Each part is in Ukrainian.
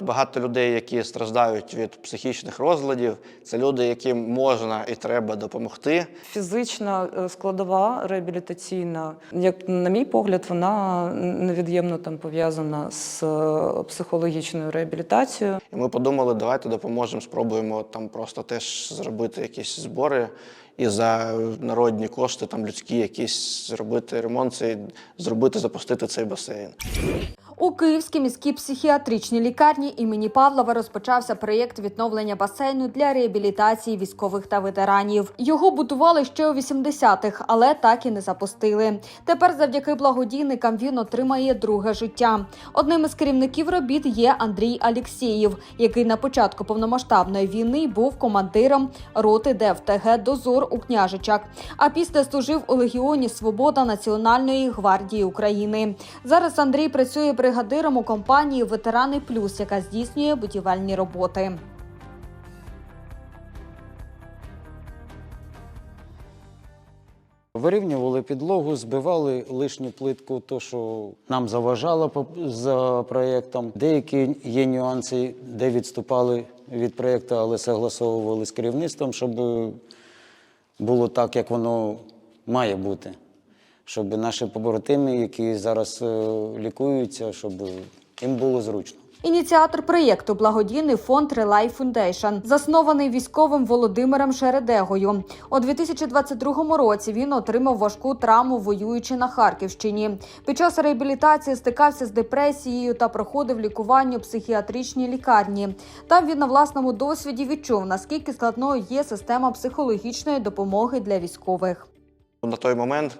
Багато людей, які страждають від психічних розладів, це люди, яким можна і треба допомогти. Фізична е, складова реабілітаційна, як на мій погляд, вона невід'ємно там пов'язана з е, психологічною реабілітацією. І ми подумали, давайте допоможемо, спробуємо там просто теж зробити якісь збори і за народні кошти, там людські якісь зробити ремонт, цей, зробити, запустити цей басейн. У Київській міській психіатричній лікарні імені Павлова розпочався проєкт відновлення басейну для реабілітації військових та ветеранів. Його будували ще у 80-х, але так і не запустили. Тепер, завдяки благодійникам, він отримає друге життя. Одним із керівників робіт є Андрій Алєксєєв, який на початку повномасштабної війни був командиром роти ДФТГ Дозор у Княжичах. А після служив у Легіоні Свобода Національної гвардії України. Зараз Андрій працює бригадиром у компанії Ветерани Плюс, яка здійснює будівельні роботи. Вирівнювали підлогу, збивали лишню плитку, то що нам заважало за проєктом. Деякі є нюанси, де відступали від проєкту, але согласовували з керівництвом, щоб було так, як воно має бути. Щоб наші побратими, які зараз е, лікуються, щоб їм було зручно. Ініціатор проєкту благодійний фонд Relay Foundation, заснований військовим Володимиром Шередегою. У 2022 році він отримав важку травму, воюючи на Харківщині. Під час реабілітації стикався з депресією та проходив лікування у психіатричній лікарні. Там він на власному досвіді відчув, наскільки складною є система психологічної допомоги для військових. На той момент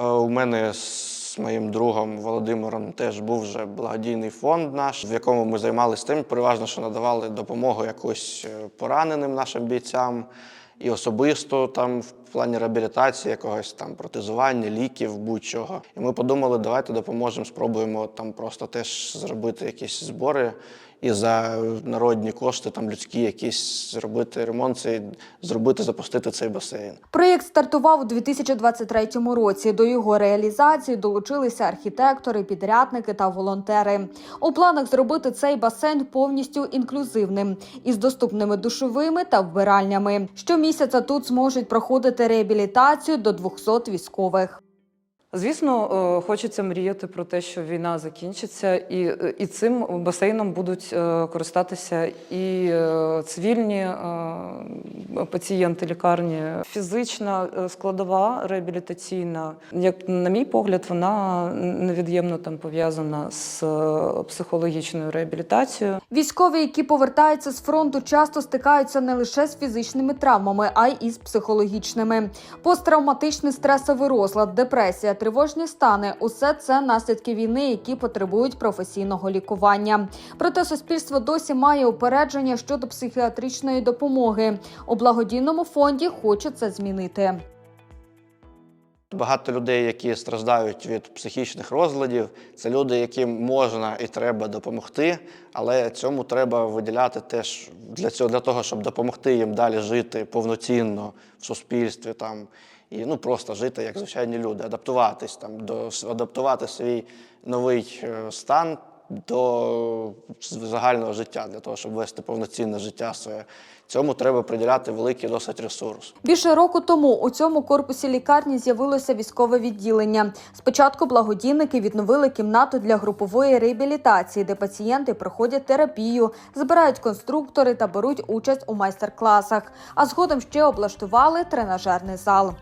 у мене з моїм другом Володимиром теж був вже благодійний фонд наш, в якому ми займалися тим, переважно, що надавали допомогу якусь е, пораненим нашим бійцям і особисто там в плані реабілітації, якогось там протезування, ліків, будь-чого. І ми подумали, давайте допоможемо, спробуємо там просто теж зробити якісь збори і за народні кошти, там людські якісь зробити ремонт, цей, зробити, запустити цей басейн. Проєкт стартував у 2023 році. До його реалізації долучилися архітектори, підрядники та волонтери. У планах зробити цей басейн повністю інклюзивним із доступними душовими та вбиральнями. Щомісяця тут зможуть проходити реабілітацію до 200 військових. Звісно, е, хочеться мріяти про те, що війна закінчиться, і, і цим басейном будуть е, користатися і е, цивільні пацієнти лікарні. Фізична складова реабілітаційна, як на мій погляд, вона невід'ємно там пов'язана з психологічною реабілітацією. Військові, які повертаються з фронту, часто стикаються не лише з фізичними травмами, а й із психологічними. Посттравматичний стресовий розлад, депресія, тривожні стани усе це наслідки війни, які потребують професійного лікування. Проте суспільство досі має упередження щодо психіатричної допомоги. У благодійному фонді хочуть це змінити. Багато людей, які страждають від психічних розладів, це люди, яким можна і треба допомогти, але цьому треба виділяти теж для цього, для того, щоб допомогти їм далі жити повноцінно в суспільстві там і ну просто жити як звичайні люди, адаптуватись там до адаптувати свій новий е, стан до загального життя для того, щоб вести повноцінне життя своє. Цьому треба приділяти великий досить ресурс. Більше року тому у цьому корпусі лікарні з'явилося військове відділення. Спочатку благодійники відновили кімнату для групової реабілітації, де пацієнти проходять терапію, збирають конструктори та беруть участь у майстер-класах. А згодом ще облаштували тренажерний зал.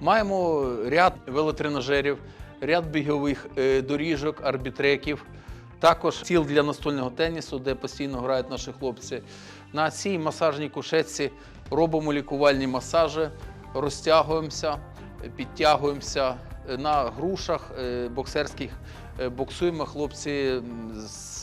Маємо ряд велотренажерів, ряд бігових е, доріжок, арбітреків, також стіл для настольного тенісу, де постійно грають наші хлопці. На цій масажній кушетці робимо лікувальні масажі, розтягуємося, підтягуємося. На грушах е, боксерських е, боксуємо хлопці, з-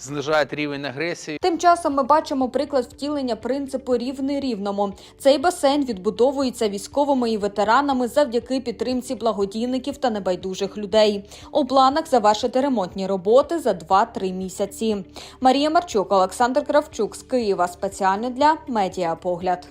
знижають рівень агресії. Тим часом ми бачимо приклад втілення принципу рівний рівному. Цей басейн відбудовується військовими і ветеранами завдяки підтримці благодійників та небайдужих людей. У планах завершити ремонтні роботи за 2-3 місяці. Марія Марчук, Олександр Кравчук з Києва спеціально для медіапогляд.